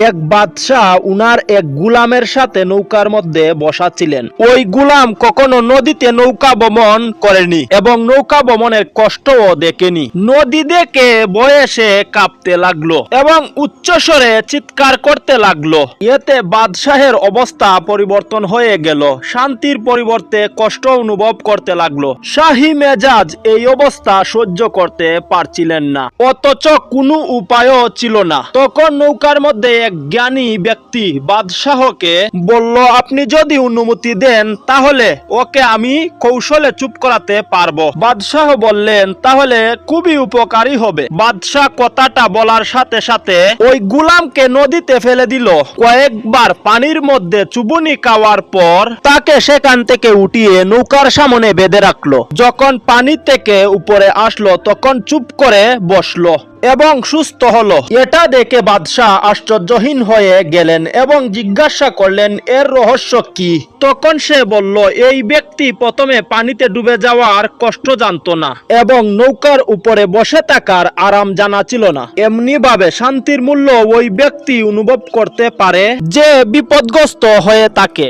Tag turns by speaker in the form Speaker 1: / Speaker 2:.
Speaker 1: এক বাদশাহ উনার এক গুলামের সাথে নৌকার মধ্যে বসা ছিলেন ওই গুলাম কখনো নদীতে নৌকা ভ্রমণ করেনি এবং নৌকা ভ্রমণের কষ্টও দেখেনি। নদী দেখে বয়সে কাঁপতে লাগল এবং উচ্চস্বরে চিৎকার করতে লাগল। এতে বাদশাহের অবস্থা পরিবর্তন হয়ে গেল। শান্তির পরিবর্তে কষ্ট অনুভব করতে লাগল। শাহী মেজাজ এই অবস্থা সহ্য করতে পারছিলেন না। অথচ কোনো উপায়ও ছিল না। তখন নৌকার মধ্যে এক জ্ঞানী ব্যক্তি বাদশাহকে বলল, আপনি যদি অনুমতি দেন, তাহলে ওকে আমি কৌশলে চুপ করাতে পারব। বাদশাহ বললেন, তাহলে খুবই উপকারী হবে। বাদশাহ কথাটা বলার সাথে সাথে ওই গুলামকে নদীতে ফেলে দিল। কয়েকবার পানির মধ্যে চুবুনি খাওয়ার পর তাকে সেখান থেকে উঠিয়ে নৌকার সামনে বেঁধে রাখল। যখন পানি থেকে উপরে আসলো, তখন চুপ করে বসল। এবং সুস্থ হল। এটা দেখে বাদশাহ আশ্চর্যহীন হয়ে গেলেন এবং জিজ্ঞাসা করলেন, এর রহস্য কি? তখন সে বলল, এই ব্যক্তি প্রথমে পানিতে ডুবে যাওয়ার কষ্ট জানতো না এবং নৌকার উপরে বসে থাকার আরাম জানা ছিল না। এমনি ভাবে শান্তির মূল্য ওই ব্যক্তি অনুভব করতে পারে যে বিপদগ্রস্ত হয়ে থাকে।